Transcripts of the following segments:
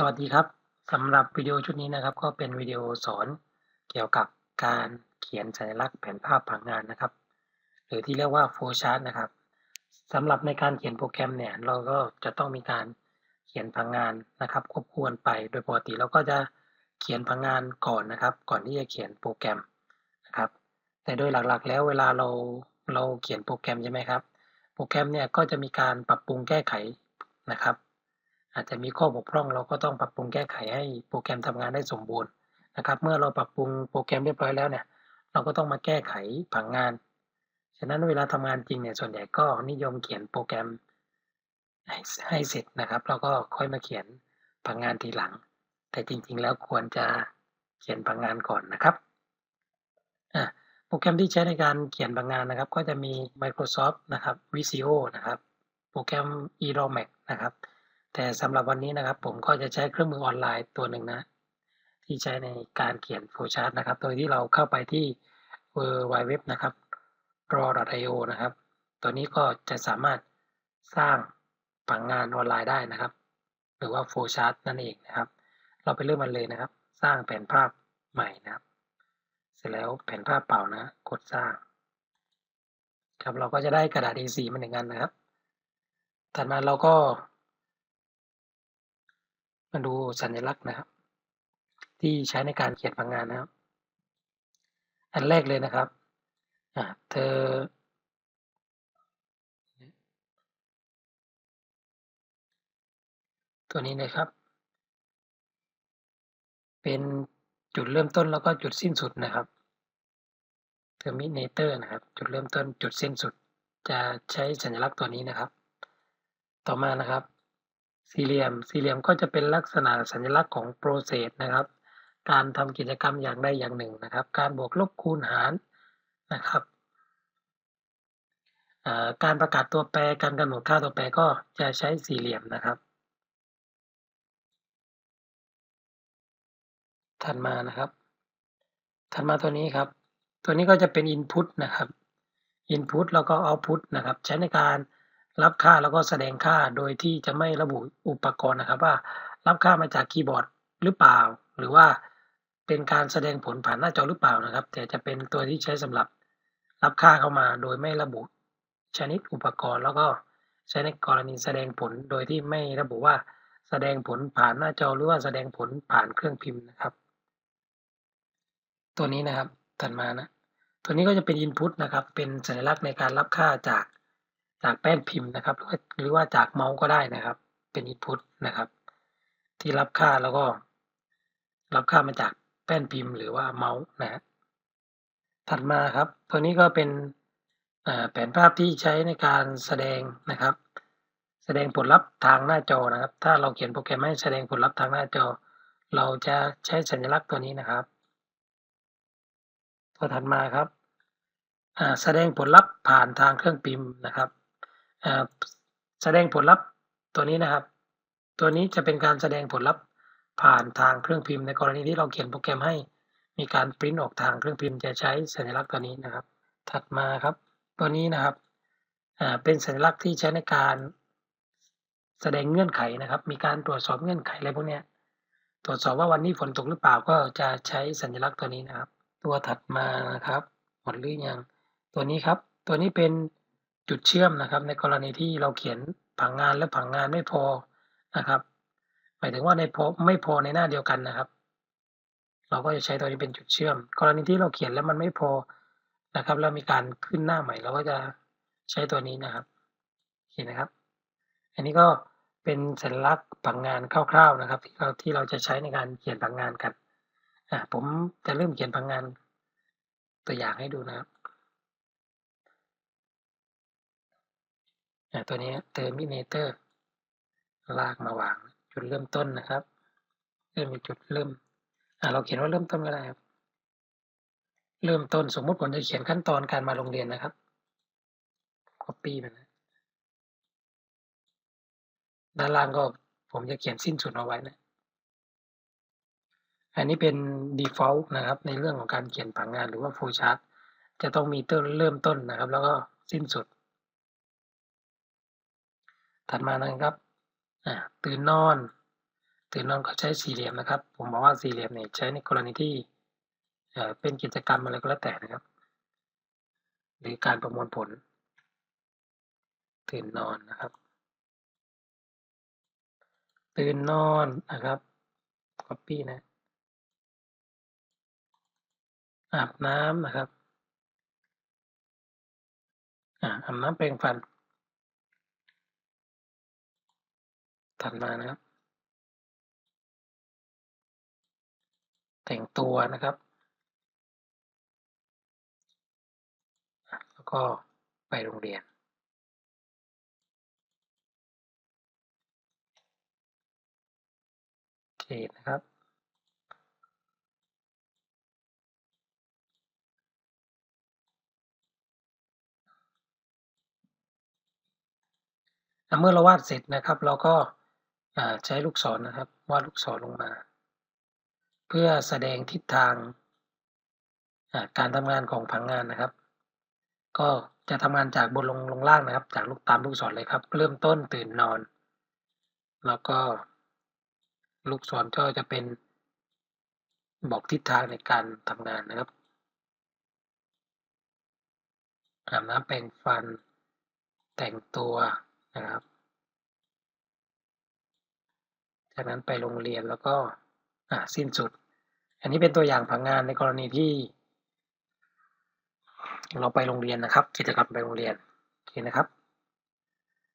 สวัสดีครับสำหรับวิดีโอชุดนี้นะครับ ก็เป็นวิดีโอสอนเกี่ยวกับการเขียนสัญลักษณ์แผนภาพผังงานนะครับ หรือที่เรียกว่า flow chart นะครับสำหรับในการเขียนโปรแกรมเนี่ยเราก็จะต้องมีการเขียนผังงานนะครับ ควบคู่กันไป โดยปกติเราก็จะเขียนผังงานก่อนนะครับ ก่อนที่จะเขียนโปรแกรมนะครับ แต่โดยหลักๆ แล้วเวลาเราเราเขียนโปรแกรมใช่ไหมครับ โปรแกรมเนี่ยก็จะมีการปรับปรุงแก้ไขนะครับ อาจจะมีข้อบกพร่องเราก็ต้องปรับปรุงแก้ไขให้โปรแกรมทำงานได้สมบูรณ์นะครับ เมื่อเราปรับปรุงโปรแกรมเรียบร้อยแล้วเนี่ย เราก็ต้องมาแก้ไขผังงาน ฉะนั้นเวลาทำงานจริงเนี่ยส่วนใหญ่ก็นิยมเขียนโปรแกรมให้ให้เสร็จนะครับ แล้วก็ค่อยมาเขียนผังงานทีหลัง แต่จริงๆแล้วควรจะเขียนผังงานก่อนนะครับอะโปรแกรมที่ใช้ในการเขียนผังงานนะครับ ก็จะมี Microsoft นะครับ Visio นะครับ โปรแกรม eRomax นะครับ แต่สำหรับวันนี้นะครับ ผมก็จะใช้เครื่องมือออนไลน์ตัวหนึ่งนะ ที่ใช้ในการเขียนโฟชาร์ตนะครับ โดยที่เราเข้าไปที่ w w w นะครับ raw.io นะครับ ตัวนี้ก็จะสามารถสร้างผังงานออนไลน์ได้นะครับ หรือว่าโฟชาร์ตนั่นเองนะครับ เราไปเริ่มมันเลยนะครับ สร้างแผนภาพใหม่นะครับ เสร็จแล้วแผนภาพเปล่านะ กดสร้าง ครับเราก็จะได้กระดาษ A4 มาหนึ่งอันนะครับ ถัดมาเราก็ มาดูสัญลักษณ์นะครับ ที่ใช้ในการเขียนผังงานนะครับ อันแรกเลยนะครับอ่าเธอตัวนี้นะครับ เป็นจุดเริ่มต้นแล้วก็จุดสิ้นสุดนะครับ terminator นะครับ จุดเริ่มต้นจุดสิ้นสุด จะใช้สัญลักษณ์ตัวนี้นะครับ ต่อมานะครับ สี่เหลี่ยม สี่เหลี่ยมก็จะเป็นลักษณะสัญลักษณ์ของ process นะครับ การทำกิจกรรมอย่างใดอย่างหนึ่งนะครับ การบวกลบคูณหารนะครับ การประกาศตัวแปร การกำหนดค่าตัวแปรก็จะใช้สี่เหลี่ยมนะครับ ถัดมานะครับ ถัดมาตัวนี้ครับ ตัวนี้ก็จะเป็น input นะครับ input แล้วก็ output นะครับ ใช้ในการ รับค่าแล้วก็แสดงค่าโดยที่จะไม่ระบุอุปกรณ์นะครับว่า รับค่ามาจากคีย์บอร์ดหรือเปล่า หรือว่าเป็นการแสดงผลผ่านหน้าจอหรือเปล่านะครับ แต่จะเป็นตัวที่ใช้สำหรับรับค่าเข้ามาโดยไม่ระบุชนิดอุปกรณ์ แล้วก็ใช้ในกรณีแสดงผลโดยที่ไม่ระบุว่าแสดงผลผ่านหน้าจอหรือว่าแสดงผลผ่านเครื่องพิมพ์นะครับ ตัวนี้นะครับถัดมานะตัวนี้ก็จะเป็น input นะครับ เป็นสัญลักษณ์ในการรับค่าจาก จากแป้นพิมพ์นะครับ หรือว่าจากเมาส์ก็ได้นะครับ เป็น input นะครับ ที่รับค่าแล้วก็ รับค่ามาจากแป้นพิมพ์ หรือว่าเมาส์นะฮะถัดมาครับตัวนี้ก็เป็นแผนภาพที่ใช้ในการแสดงนะครับ แสดงผลลัพธ์ทางหน้าจอนะครับ ถ้าเราเขียนโปรแกรมให้แสดงผลลัพธ์ทางหน้าจอ เราจะใช้สัญลักษณ์ตัวนี้นะครับ ตัวถัดมาครับแสดงผลลัพธ์ผ่านทางเครื่องพิมพ์นะครับ แสดงผลลัพธ์ตัวนี้นะครับ ตัวนี้จะเป็นการแสดงผลลัพธ์ผ่านทางเครื่องพิมพ์ในกรณีที่เราเขียนโปรแกรมให้มีการปริ้นออกทางเครื่องพิมพ์จะใช้สัญลักษณ์ตัวนี้นะครับ ถัดมาครับ ตัวนี้นะครับเป็นสัญลักษณ์ที่ใช้ในการแสดงเงื่อนไขนะครับ มีการตรวจสอบเงื่อนไขอะไรพวกนี้ตรวจสอบว่าวันนี้ฝนตกหรือเปล่าก็จะใช้สัญลักษณ์ตัวนี้นะครับ ตัวถัดมานะครับ หมดหรือยัง ตัวนี้ครับ ตัวนี้เป็น จุดเชื่อมนะครับ ในกรณีที่เราเขียนผังงานและผังงานไม่พอนะครับ หมายถึงว่าในพอไม่พอในหน้าเดียวกันนะครับ เราก็จะใช้ตัวนี้เป็นจุดเชื่อม กรณีที่เราเขียนแล้วมันไม่พอนะครับ แล้วมีการขึ้นหน้าใหม่เราก็จะใช้ตัวนี้นะครับเห็นนะครับ อันนี้ก็เป็นสัญลักษณ์ผังงานคร่าวๆนะครับ ที่เราที่เราจะใช้ในการเขียนผังงานกันอ่าผมจะเริ่มเขียนผังงานตัวอย่างให้ดูนะครับ ตัวนี้ terminator ลากมาวางจุดเริ่มต้นนะครับเริ่มมีจุดเริ่มเราเขียนว่าเริ่มต้นก็ได้ครับ เริ่มต้นสมมุติผมจะเขียนขั้นตอนการมาโรงเรียนนะครับ copy ไปนะด้านล่างก็ผมจะเขียนสิ้นสุดเอาไว้นะ อันนี้เป็น default นะครับ ในเรื่องของการเขียนผังงานหรือว่า flow chart จะต้องมีต้นเริ่มต้นนะครับ แล้วก็สิ้นสุด ถัดมานะครับตื่นนอน ตื่นนอนก็ใช้สี่เหลี่ยมนะครับ ผมบอกว่าสี่เหลี่ยมเนี่ยใช้ในกรณีที่เป็นกิจกรรมอะไรก็แล้วแต่นะครับ หรือการประมวลผล ตื่นนอนนะครับ ตื่นนอนนะครับ copy นะอาบน้ำนะครับอ่าอาบน้ำแปรงฟัน ถัดมานะครับ แต่งตัวนะครับ แล้วก็ไปโรงเรียนโอเคนะครับเมื่อเราวาดเสร็จนะครับ เราก็ ใช้ลูกศรนะครับวาดลูกศรลงมา เพื่อแสดงทิศทางการทำงานของผังงานนะครับ ก็จะทำงานจากบนลงลงล่างนะครับ จากลูกตามลูกศรเลยครับ เริ่มต้นตื่นนอน แล้วก็ ลูกศรก็จะเป็นบอกทิศทางในการทำงานนะครับอาบน้ำแปรงฟันแต่งตัวนะครับ จากนั้นไปโรงเรียนแล้วก็สิ้นสุด อันนี้เป็นตัวอย่างผังงานในกรณีที่ เราไปโรงเรียนนะครับ กิจกรรมไปโรงเรียนโอเคนะครับ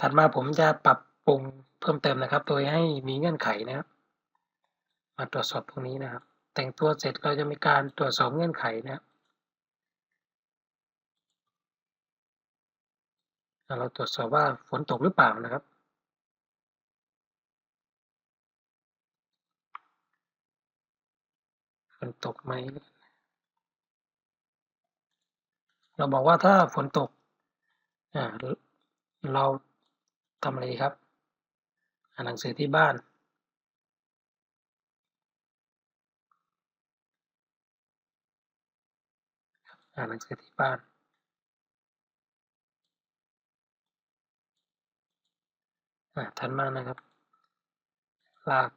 ถัดมาผมจะปรับปรุงเพิ่มเติมนะครับ โดยให้มีเงื่อนไขนะครับ มาตรวจสอบตรงนี้นะครับ แต่งตัวเสร็จเราจะมีการตรวจสอบเงื่อนไขนะครับเราตรวจสอบว่าฝนตกหรือเปล่านะครับ ฝนตกไหม เราบอกว่าถ้าฝนตกเราทำอะไรครับ อ่านหนังสือที่บ้าน อ่านหนังสือที่บ้านถัดมากนะครับ ลาก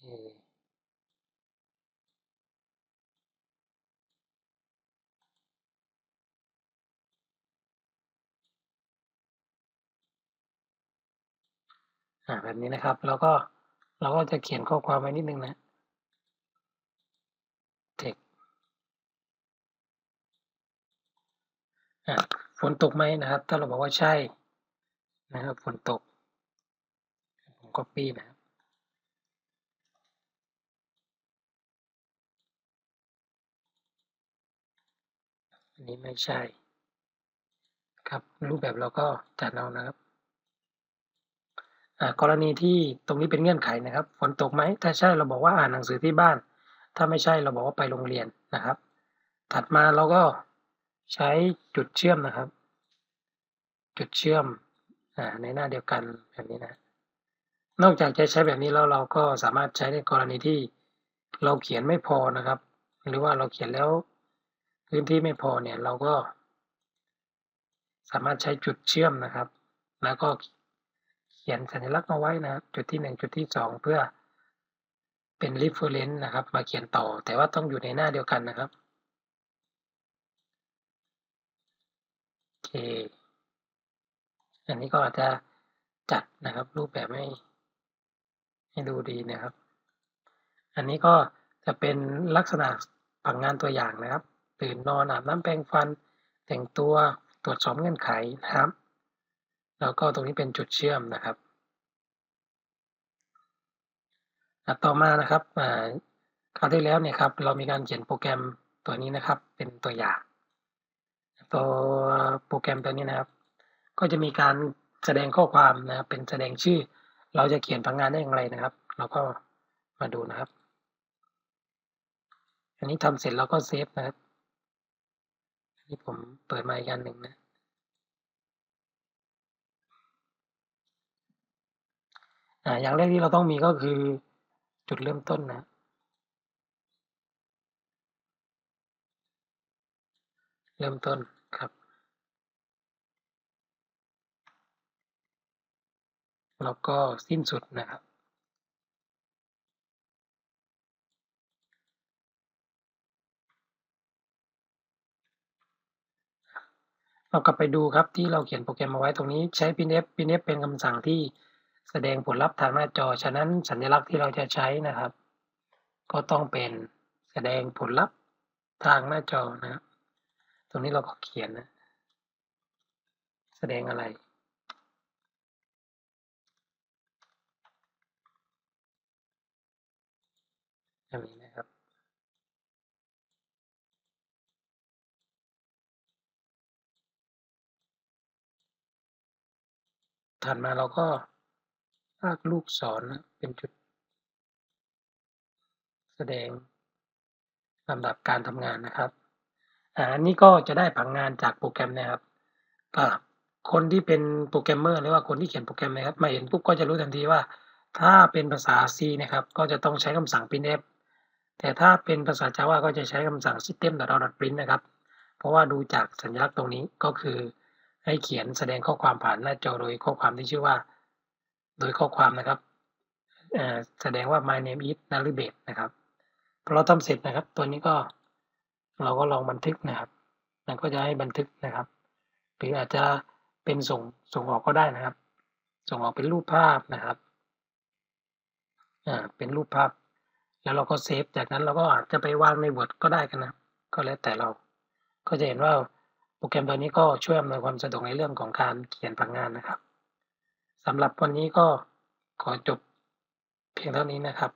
แบบนี้นะครับ แล้วก็เราก็จะเขียนข้อความไว้นิดนึงนะเทคฝนตกไหมนะครับ ถ้าเราบอกว่าใช่นะครับฝนตก ผม copy นะครับ อันนี้ไม่ใช่ ครับรูปแบบเราก็จัดเอานะครับกรณีที่ตรงนี้เป็นเงื่อนไขนะครับ ฝนตกไหมถ้าใช่เราบอกว่าอ่านหนังสือที่บ้าน ถ้าไม่ใช่เราบอกว่าไปโรงเรียนนะครับ ถัดมาเราก็ใช้จุดเชื่อมนะครับ จุดเชื่อมในหน้าเดียวกันแบบนี้นะ นอกจากจะใช้แบบนี้แล้วเราก็สามารถใช้ในกรณีที่เราเขียนไม่พอนะครับ หรือว่าเราเขียนแล้ว พื้นที่ไม่พอเนี่ยเราก็สามารถใช้จุดเชื่อมนะครับ แล้วก็เขียนสัญลักษณ์มาไว้นะครับ จุดที่ 1 จุดที่ 2 เพื่อเป็น reference นะครับ มาเขียนต่อ แต่ว่าต้องอยู่ในหน้าเดียวกันนะครับโอเคอันนี้ก็อาจจะจัดนะครับ รูปแบบให้ให้ดูดีนะครับ อันนี้ก็จะเป็นลักษณะผังงานตัวอย่างนะครับ ตื่นนอนอาบน้ำแปรงฟัน แต่งตัวตรวจสอบเงื่อนไขนะครับ แล้วก็ตรงนี้เป็นจุดเชื่อมนะครับต่อมานะครับคราวที่แล้วเนี่ยครับเรามีการเขียนโปรแกรมตัวนี้นะครับ เป็นตัวอย่าง ตัวโปรแกรมตัวนี้นะครับ ก็จะมีการแสดงข้อความนะครับเป็นแสดงชื่อ เราจะเขียนพังงานได้อย่างไรนะครับ เราก็มาดูนะครับ อันนี้ทำเสร็จแล้วก็เซฟนะครับ นนี้ผมเปิดมาอีกอันหนึ่งนะ อ่า อย่างแรกที่เราต้องมีก็คือจุดเริ่มต้นนะเริ่มต้นครับ แล้วก็สิ้นสุดนะครับ เรากลับไปดูครับที่เราเขียนโปรแกรมเอาไว้ตรงนี้ใช้ printf printf เป็นคำสั่งที่แสดงผลลัพธ์ทางหน้าจอ ฉะนั้นสัญลักษณ์ที่เราจะใช้นะครับ ก็ต้องเป็นแสดงผลลัพธ์ทางหน้าจอนะครับตรงนี้เราก็เขียนนะ แสดงอะไรอย่างนี้นะครับ ถัดมาเราก็ลากลูกศรนะเป็นจุด แสดงลำดับการทำงานนะครับอันนี้ก็จะได้ผังงานจากโปรแกรมนะครับก็คนที่เป็นโปรแกรมเมอร์หรือว่าคนที่เขียนโปรแกรมนะครับ มาเห็นปุ๊บก็จะรู้ทันทีว่า ถ้าเป็นภาษา C นะครับ ก็จะต้องใช้คำสั่ง printf แต่ถ้าเป็นภาษา Java ก็จะใช้คำสั่ง system.out.print นะครับ เพราะว่าดูจากสัญลักษณ์ตรงนี้ก็คือ ให้เขียนแสดงข้อความผ่านหน้าจอโดยข้อความที่ชื่อว่า โดยข้อความนะครับแสดงว่า my name is n a r i b e t นะครับพอเราทำเสร็จนะครับ ตัวนี้ก็เราก็ลองบันทึกนะครับ มันก็จะให้บันทึกนะครับ หรืออาจจะเป็นส่งส่งออกก็ได้นะครับ ส่งออกเป็นรูปภาพนะครับอ่าเป็นรูปภาพ แล้วเราก็เซฟ จากนั้นเราก็อาจจะไปวางใน Word ก็ได้กันนะ ก็แล้วแต่เราก็จะเห็นว่า โปรแกรมตัวนี้ก็ช่วยอำนวยความสะดวกในเรื่องของการเขียนผังงานนะครับสำหรับวันนี้ก็ขอจบเพียงเท่านี้นะครับ